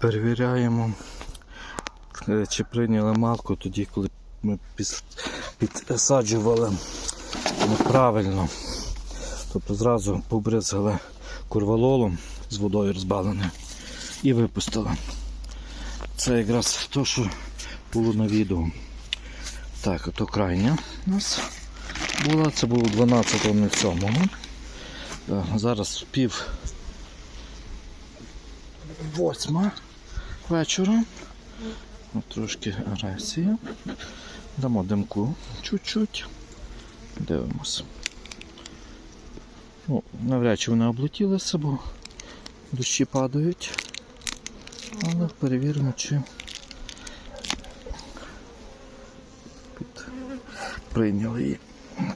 Перевіряємо, е, чи прийняли матку тоді, коли ми підсаджували неправильно. Тобто зразу побризгали курвалолом з водою розбавленою і випустили. Це якраз те, що було на відео. Так, ото крайня у нас була, це було 12.07. Так, Зараз пів восьма вечора. От Трошки агресія. Дамо димку чуть-чуть. Дивимося. Ну, навряд чи вони облетілися, бо дощі падають. Але перевіримо, чи під... прийняли її.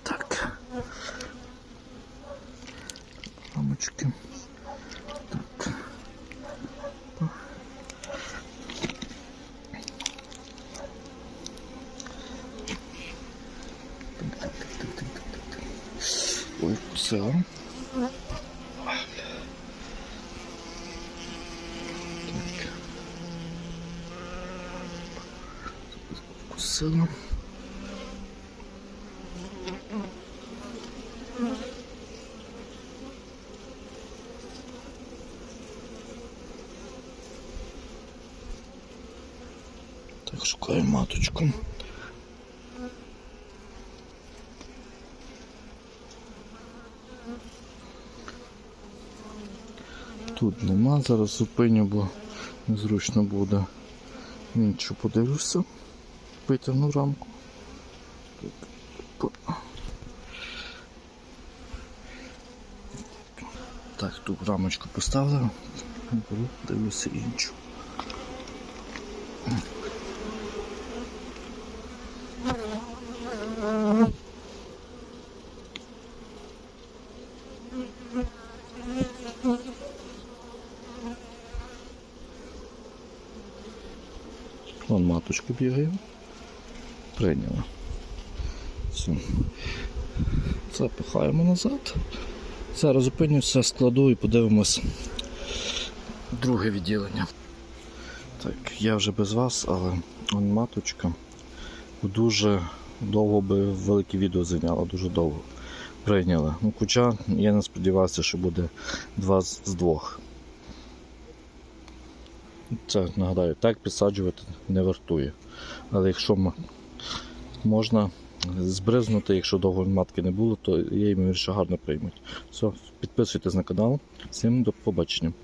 Так. Рамочки. Ой, все. Так. Вкусила. Так, шукаю маточку. Тут нема, зараз зупиню, бо незручно буде. Іншу подивлюся. Витягну рамку. Так. Ту рамочку поставлю, дивлюся іншу. Вон маточка бігає. Прийняла. Все. Запихаємо назад. Зараз зупинюся, складу і подивимось друге відділення. Так, я вже без вас, але он маточка дуже довго би велике відео зайняло, дуже довго прийняла. Ну, хоча я не сподівався, що буде два з двох. Це нагадаю, так підсаджувати не вартує. Але якщо можна збризнути, якщо довго матки не було, то я ймовірно гарно приймуть. Все, підписуйтесь на канал. Всім до побачення.